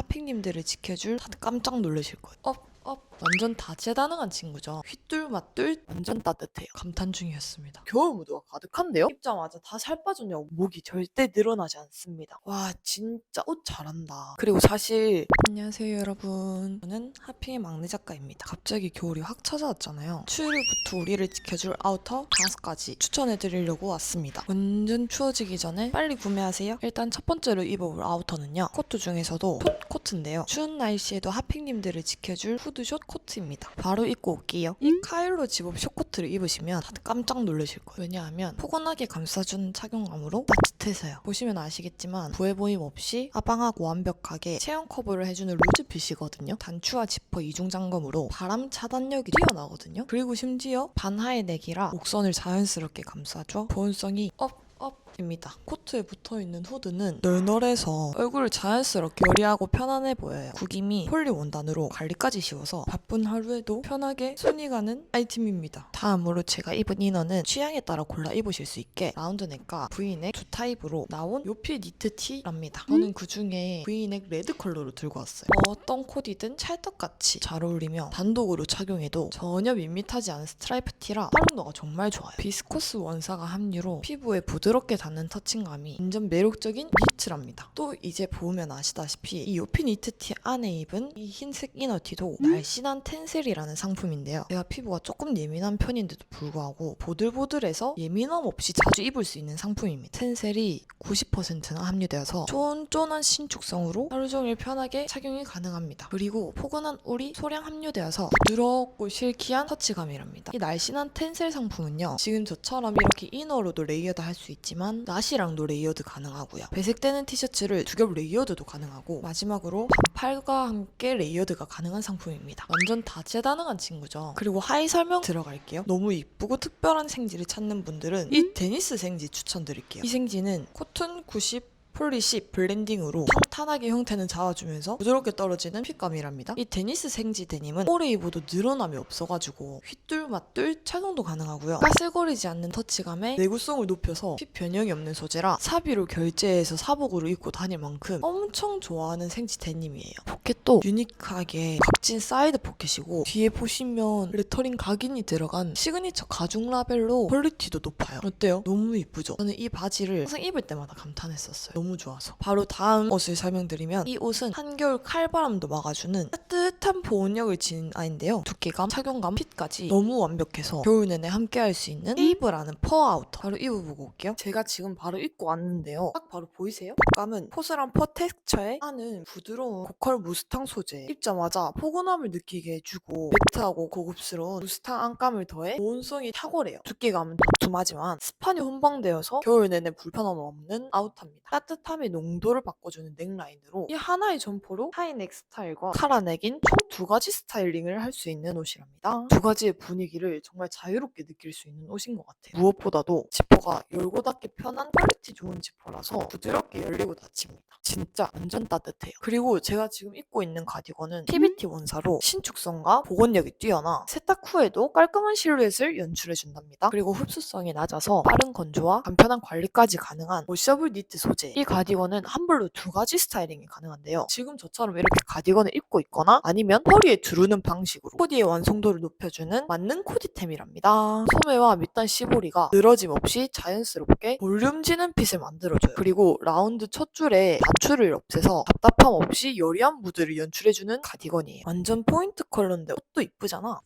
하핑님들을 지켜줄 다들 깜짝 놀라실 거예요. 업, 업. 완전 다재다능한 친구죠. 휘뚤마뚤 완전 따뜻해요. 감탄 중이었습니다. 겨울 무드가 가득한데요? 입자마자 다 살 빠졌냐고 목이 절대 늘어나지 않습니다. 와 진짜 옷 잘한다. 그리고 사실 안녕하세요 여러분. 저는 하핑의 막내 작가입니다. 갑자기 겨울이 확 찾아왔잖아요. 추위로부터 우리를 지켜줄 아우터 다섯 가지 추천해드리려고 왔습니다. 완전 추워지기 전에 빨리 구매하세요. 일단 첫 번째로 입어볼 아우터는요. 코트 중에서도 콧 코트인데요. 추운 날씨에도 하핑님들을 지켜줄 후드숏 코트입니다. 바로 입고 올게요. 이 카일로 집업 숏코트를 입으시면 다들 깜짝 놀라실 거예요. 왜냐하면 포근하게 감싸주는 착용감으로 따뜻해서요. 보시면 아시겠지만 부해 보임 없이 아방하고 완벽하게 체형 커버를 해주는 루즈핏이거든요. 단추와 지퍼 이중 잠금으로 바람 차단력이 뛰어나거든요. 그리고 심지어 반하의 내기라 목선을 자연스럽게 감싸줘 보온성이 업 업 입니다. 코트에 붙어있는 후드는 널널해서 얼굴을 자연스럽게 요리하고 편안해 보여요. 구김이 폴리 원단으로 관리까지 쉬워서 바쁜 하루에도 편하게 손이 가는 아이템입니다. 다음으로 제가 입은 이너는 취향에 따라 골라 입으실 수 있게 라운드넥과 V넥 두 타입으로 나온 요피 니트 티랍니다. 저는 그중에 V넥 레드 컬러로 들고 왔어요. 어떤 코디든 찰떡같이 잘 어울리며 단독으로 착용해도 전혀 밋밋하지 않은 스트라이프 티라 활용도가 정말 좋아요. 비스코스 원사가 함유로 피부에 부드럽게 닿는 터칭감이 완전 매력적인 니트랍니다. 또 이제 보면 아시다시피 이 요피 니트 티 안에 입은 이 흰색 이너티도 날씬한 텐셀이라는 상품인데요. 제가 피부가 조금 예민한 편인데도 불구하고 보들보들해서 예민함 없이 자주 입을 수 있는 상품입니다. 텐셀이 90%나 함유되어서 쫀쫀한 신축성으로 하루 종일 편하게 착용이 가능합니다. 그리고 포근한 울이 소량 함유되어서 부드럽고 실키한 터치감이랍니다. 이 날씬한 텐셀 상품은요. 지금 저처럼 이렇게 이너로도 레이어드 할 수 있지만 나시랑도 레이어드 가능하고요. 배색되는 티셔츠를 두 겹 레이어드도 가능하고 마지막으로 반팔과 함께 레이어드가 가능한 상품입니다. 완전 다재다능한 친구죠. 그리고 하의 설명 들어갈게요. 너무 이쁘고 특별한 생지를 찾는 분들은 이 데니스 생지 추천드릴게요. 이 생지는 코튼 90 폴리시 블렌딩으로 탄탄하게 형태는 잡아주면서 부드럽게 떨어지는 핏감이랍니다. 이 데니스 생지 데님은 오래 입어도 늘어남이 없어가지고 휘뚤마뚤 착용도 가능하고요. 까슬거리지 않는 터치감에 내구성을 높여서 핏 변형이 없는 소재라 사비로 결제해서 사복으로 입고 다닐 만큼 엄청 좋아하는 생지 데님이에요. 포켓도 유니크하게 각진 사이드 포켓이고 뒤에 보시면 레터링 각인이 들어간 시그니처 가죽 라벨로 퀄리티도 높아요. 어때요? 너무 이쁘죠? 저는 이 바지를 항상 입을 때마다 감탄했었어요. 너무 좋아서. 바로 다음 옷을 설명드리면 이 옷은 한겨울 칼바람도 막아주는 따뜻한 보온력을 지닌 아인데요. 두께감, 착용감, 핏까지 너무 완벽해서 겨울 내내 함께할 수 있는 헤이브라는 퍼 아우터 바로 입어보고 올게요. 제가 지금 바로 입고 왔는데요. 딱 바로 보이세요? 촉감은 포슬한 퍼 텍스처에 안은 부드러운 고컬 무스탕 소재 입자마자 포근함을 느끼게 해주고 매트하고 고급스러운 무스탕 안감을 더해 보온성이 탁월해요. 두께감은 두툼하지만 스판이 혼방되어서 겨울 내내 불편함 없는 아우터입니다. 따뜻 함의 농도를 바꿔주는 넥라인으로 이 하나의 점퍼로 하이넥 스타일과 카라넥인 총 두 가지 스타일링을 할 수 있는 옷이랍니다. 두 가지의 분위기를 정말 자유롭게 느낄 수 있는 옷인 것 같아요. 무엇보다도 지퍼가 열고 닫기 편한 퀄리티 좋은 지퍼라서 부드럽게 열리고 닫힙니다. 진짜 완전 따뜻해요. 그리고 제가 지금 입고 있는 가디건은 TBT 원사로 신축성과 보건력이 뛰어나 세탁 후에도 깔끔한 실루엣을 연출해준답니다. 그리고 흡수성이 낮아서 빠른 건조와 간편한 관리까지 가능한 워셔블 니트 소재. 이 가디건은 한 벌로 두 가지 스타일링이 가능한데요. 지금 저처럼 이렇게 가디건을 입고 있거나 아니면 허리에 두르는 방식으로 코디의 완성도를 높여주는 맞는 코디템이랍니다. 소매와 밑단 시보리가 늘어짐 없이 자연스럽게 볼륨지는 핏을 만들어줘요. 그리고 라운드 첫 줄에 단추를 없애서 답답함 없이 여리한 무드를 연출해주는 가디건이에요. 완전 포인트 컬러인데 옷도 이쁘잖아.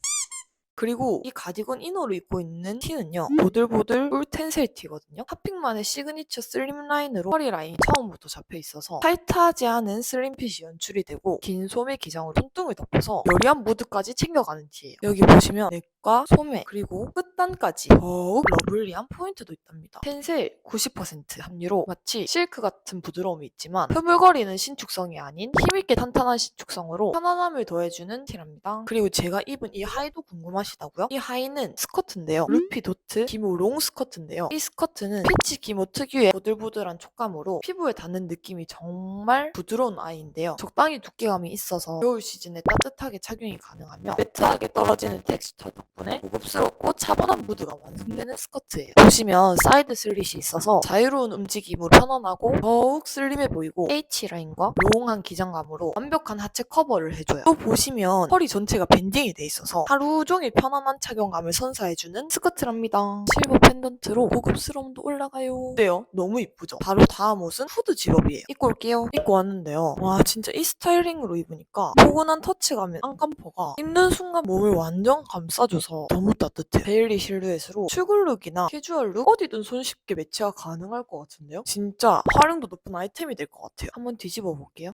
그리고 이 가디건 이너로 입고 있는 티는요 보들보들 꿀 텐셀 티거든요. 핫핑만의 시그니처 슬림 라인으로 허리 라인이 처음부터 잡혀 있어서 타이트하지 않은 슬림핏이 연출이 되고 긴 소매 기장으로 손등을 덮어서 여리한 무드까지 챙겨가는 티예요. 여기 보시면 넥과 소매 그리고 끝단까지 더욱 러블리한 포인트도 있답니다. 텐셀 90% 함유로 마치 실크 같은 부드러움이 있지만 흐물거리는 신축성이 아닌 힘있게 탄탄한 신축성으로 편안함을 더해주는 티랍니다. 그리고 제가 입은 이 하의도 궁금하시죠? 궁금하시다고요? 이 하의는 스커트인데요. 루피 도트 기모 롱 스커트인데요. 이 스커트는 피치 기모 특유의 보들보들한 촉감으로 피부에 닿는 느낌이 정말 부드러운 아이인데요. 적당히 두께감이 있어서 겨울 시즌에 따뜻하게 착용이 가능하며 매트하게 떨어지는 텍스처 덕분에 고급스럽고 차분한 무드가 완성되는 스커트예요. 보시면 사이드 슬릿이 있어서 자유로운 움직임으로 편안하고 더욱 슬림해 보이고 H라인과 롱한 기장감으로 완벽한 하체 커버를 해줘요. 또 보시면 허리 전체가 밴딩이 돼 있어서 하루 종일 편안한 착용감을 선사해주는 스커트랍니다. 실버 펜던트로 고급스러움도 올라가요. 어때요? 너무 이쁘죠? 바로 다음 옷은 후드 집업이에요. 입고 올게요. 입고 왔는데요. 와 진짜 이 스타일링으로 입으니까 포근한 터치감인 안감퍼가 입는 순간 몸을 완전 감싸줘서 너무 따뜻해요. 데일리 실루엣으로 출근룩이나 캐주얼룩 어디든 손쉽게 매치가 가능할 것 같은데요? 진짜 활용도 높은 아이템이 될 것 같아요. 한번 뒤집어 볼게요.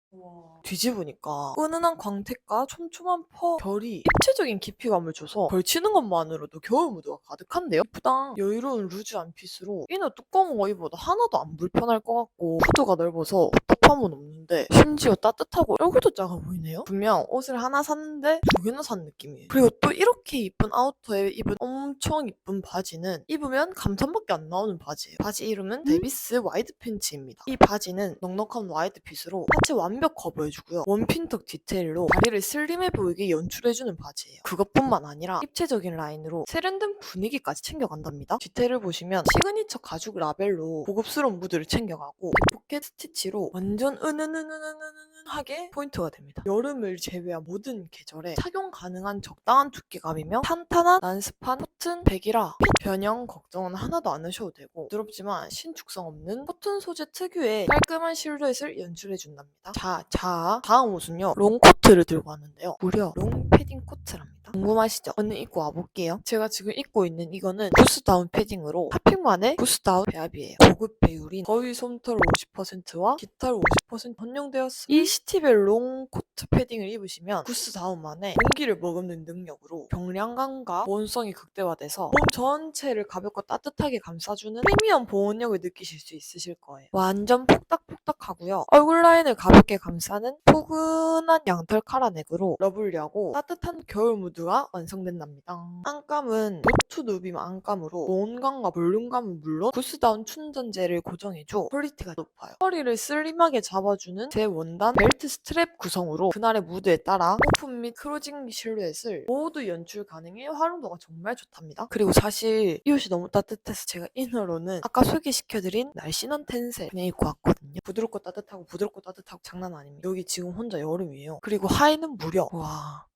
뒤집으니까 은은한 광택과 촘촘한 퍼 결이 입체적인 깊이감을 줘서 걸치는 것만으로도 겨울 무드가 가득한데요? 예쁘다. 여유로운 루즈 안핏으로 이너 두꺼운 거 입어도 하나도 안 불편할 것 같고 후드가 넓어서 답답함은 없는데 심지어 따뜻하고 얼굴도 작아 보이네요? 분명 옷을 하나 샀는데 두 개나 산 느낌이에요. 그리고 또 이렇게 이쁜 아우터에 입은 엄청 이쁜 바지는 입으면 감탄밖에 안 나오는 바지예요. 바지 이름은 데비스 와이드 팬츠입니다. 이 바지는 넉넉한 와이드 핏으로 하체 완벽 커버해주고요. 원핀턱 디테일로 다리를 슬림해 보이게 연출해주는 바지예요. 그것뿐만 아니라 입체적인 라인으로 세련된 분위기까지 챙겨간답니다. 디테일을 보시면 시그니처 가죽 라벨로 고급스러운 무드를 챙겨가고 이 포켓 스티치로 완전 은은은은은은하게 포인트가 됩니다. 여름을 제외한 모든 계절에 착용 가능한 적당한 두께감이며 탄탄한 난습한 코튼 백이라 핏 변형 걱정은 하나도 안 하셔도 되고 부드럽지만 신축성 없는 코튼 소재 특유의 깔끔한 실루엣을 연출해준답니다. 자, 자, 다음 옷은요. 롱코트를 들고 왔는데요. 무려 롱 패딩 코트랍니다. 궁금하시죠? 얼른 입고 와볼게요. 제가 지금 입고 있는 이거는 부스다운 패딩으로 핫핑만의 부스다운 배합이에요. 고급 배율인 거위 솜털 50%와 깃털 50% 혼용되었어요. 이 시티벨 롱 코트 패딩을 입으시면 부스다운만의 공기를 머금는 능력으로 경량감과 보온성이 극대화돼서 몸 전체를 가볍고 따뜻하게 감싸주는 프리미엄 보온력을 느끼실 수 있으실 거예요. 완전 폭닥폭 닥하고요. 얼굴 라인을 가볍게 감싸는 포근한 양털 카라넥으로 러블리하고 따뜻한 겨울 무드가 완성된답니다. 안감은 노트 누빔 안감으로 보온감과 볼륨감은 물론 부스다운 춘전제를 고정해줘 퀄리티가 높아요. 허리를 슬림하게 잡아주는 제 원단 벨트 스트랩 구성으로 그날의 무드에 따라 오픈 및 크로징 실루엣을 모두 연출 가능해 활용도가 정말 좋답니다. 그리고 사실 이 옷이 너무 따뜻해서 제가 이너로는 아까 소개시켜드린 날씬한 텐세 그냥 입고 왔거든요. 부드 럽고 따뜻하고 부드럽고 따뜻하고 장난 아닙니다. 여기 지금 혼자 여름이에요. 그리고 하의는 무려 와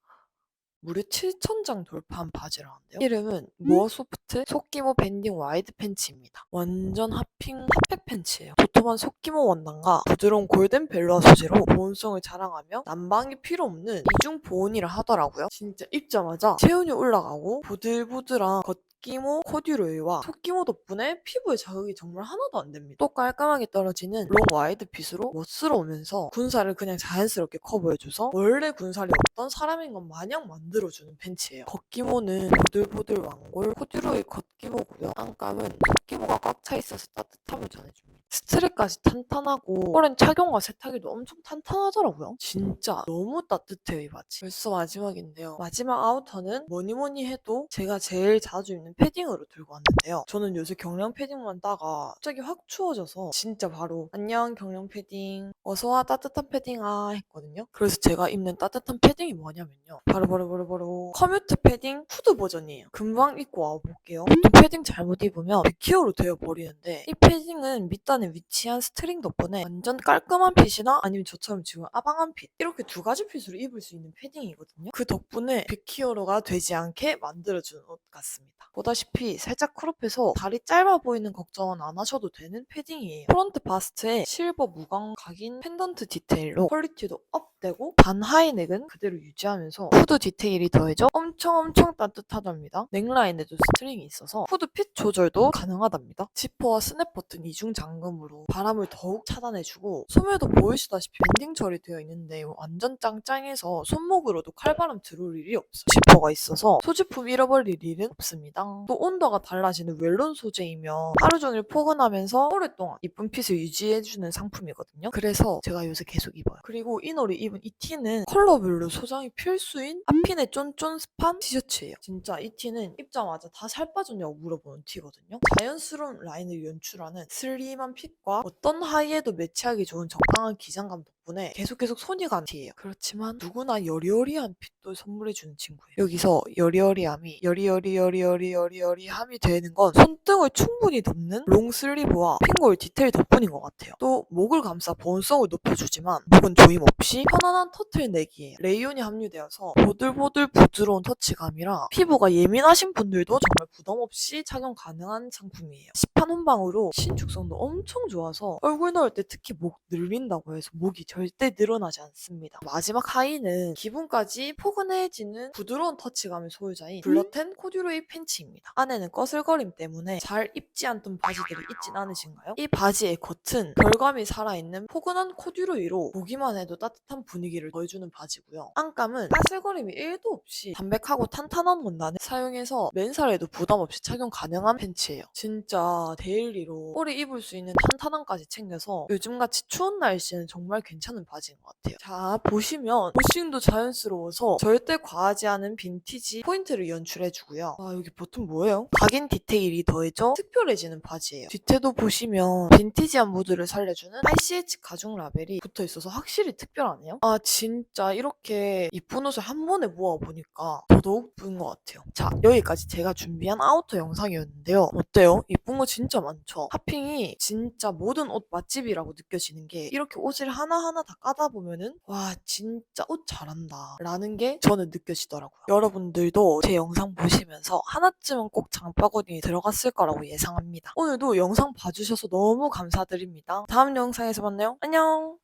무려 7,000장 돌파한 바지라는데요. 이름은 모어 소프트 속기모 밴딩 와이드 팬츠입니다. 완전 핫핑 핫팩 팬츠예요. 도톰한 속기모 원단과 부드러운 골든 벨루아 소재로 보온성을 자랑하며 난방이 필요 없는 이중 보온이라 하더라고요. 진짜 입자마자 체온이 올라가고 보들보들한 겉 기모 코듀로이와 속기모 덕분에 피부에 자극이 정말 하나도 안 됩니다. 또 깔끔하게 떨어지는 롱 와이드 핏으로 멋스러우면서 군살을 그냥 자연스럽게 커버해줘서 원래 군살이 어떤 사람인 것 마냥 만들어주는 팬츠예요. 겉기모는 보들보들 왕골 코듀로이 겉기모고요. 안감은 속기모가 꽉 차 있어서 따뜻함을 전해줍니다. 스트랩까지 탄탄하고 오랜 착용과 세탁에도 엄청 탄탄하더라고요. 진짜 너무 따뜻해요 이 바지. 벌써 마지막인데요. 마지막 아우터는 뭐니 뭐니 해도 제가 제일 자주 입는 패딩으로 들고 왔는데요. 저는 요새 경량 패딩만 따가 갑자기 확 추워져서 진짜 바로 안녕 경량 패딩 어서와 따뜻한 패딩아 했거든요. 그래서 제가 입는 따뜻한 패딩이 뭐냐면요. 바로 바로 바로 바로 커뮤트 패딩 후드 버전이에요. 금방 입고 와볼게요. 보통 패딩 잘못 입으면 100kg로 되어버리는데 이 패딩은 밑단에 위치한 스트링 덕분에 완전 깔끔한 핏이나 아니면 저처럼 지금 아방한 핏 이렇게 두 가지 핏으로 입을 수 있는 패딩이거든요. 그 덕분에 100kg가 되지 않게 만들어주는 옷 같습니다. 보다시피 살짝 크롭해서 다리 짧아 보이는 걱정은 안 하셔도 되는 패딩이에요. 프론트 바스트에 실버 무광 각인 펜던트 디테일로 퀄리티도 업되고 반 하이넥은 그대로 유지하면서 후드 디테일이 더해져 엄청 엄청 따뜻하답니다. 넥라인에도 스트링이 있어서 후드 핏 조절도 가능하답니다. 지퍼와 스냅 버튼 이중 잠금 제형으로 바람을 더욱 차단해주고 소매도 보이시다시피 밴딩 처리되어 있는데 완전 짱짱해서 손목으로도 칼바람 들어올 일이 없어요. 지퍼가 있어서 소지품 잃어버릴 일은 없습니다. 또 온도가 달라지는 웰론 소재이며 하루 종일 포근하면서 오랫동안 이쁜 핏을 유지해주는 상품이거든요. 그래서 제가 요새 계속 입어요. 그리고 이너리 입은 이 티는 컬러별로 소장이 필수인 앞핀의 쫀쫀 스판 티셔츠예요. 진짜 이 티는 입자마자 다 살 빠졌냐고 물어보는 티거든요. 자연스러운 라인을 연출하는 슬림한 핏과? 어떤 하의에도 매치하기 좋은 적당한 기장감 덕분에 계속 계속 손이 가는 티예요. 그렇지만 누구나 여리여리한 핏도 선물해주는 친구예요. 여기서 여리여리함이 여리여리여리여리여리여리함이 되는 건 손등을 충분히 덮는 롱 슬리브와 핑골 디테일 덕분인 것 같아요. 또 목을 감싸 보온성을 높여주지만 목은 조임 없이 편안한 터틀넥이에요. 레이온이 함유되어서 보들보들 부드러운 터치감이라 피부가 예민하신 분들도 정말 부담 없이 착용 가능한 상품이에요. 시판 혼방으로 신축성도 엄청 좋아서 얼굴 넣을 때 특히 목 늘린다고 해서 목이 절대 늘어나지 않습니다. 마지막 하의는 기분까지 포근해지는 부드러운 터치감의 소유자인 블러텐 코듀로이 팬츠입니다. 안에는 꺼슬거림 때문에 잘 입지 않던 바지들이 있진 않으신가요? 이 바지의 겉은 결감이 살아있는 포근한 코듀로이로 보기만 해도 따뜻한 분위기를 더해주는 바지고요. 안감은 까슬거림이 1도 없이 담백하고 탄탄한 원단을 사용해서 맨살에도 부담 없이 착용 가능한 팬츠예요. 진짜 데일리로 오래 입을 수 있는 탄탄함까지 챙겨서 요즘같이 추운 날씨는 정말 괜찮 은 바지인 것 같아요. 자 보시면 보싱도 자연스러워서 절대 과하지 않은 빈티지 포인트를 연출해주고요. 아 여기 버튼 뭐예요? 각인 디테일이 더해져 특별해지는 바지예요. 뒤태도 보시면 빈티지한 무드를 살려주는 ICH 가죽 라벨이 붙어있어서 확실히 특별하네요. 아 진짜 이렇게 이쁜 옷을 한 번에 모아보니까 더더욱 예쁜 것 같아요. 자 여기까지 제가 준비한 아우터 영상이었는데요. 어때요? 이쁜 거 진짜 많죠? 핫핑이 진짜 모든 옷 맛집이라고 느껴지는 게 이렇게 옷을 하나하나 다 까다 보면은 와 진짜 옷 잘한다 라는 게 저는 느껴지더라고요. 여러분들도 제 영상 보시면서 하나쯤은 꼭 장바구니에 들어갔을 거라고 예상합니다. 오늘도 영상 봐주셔서 너무 감사드립니다. 다음 영상에서 만나요. 안녕!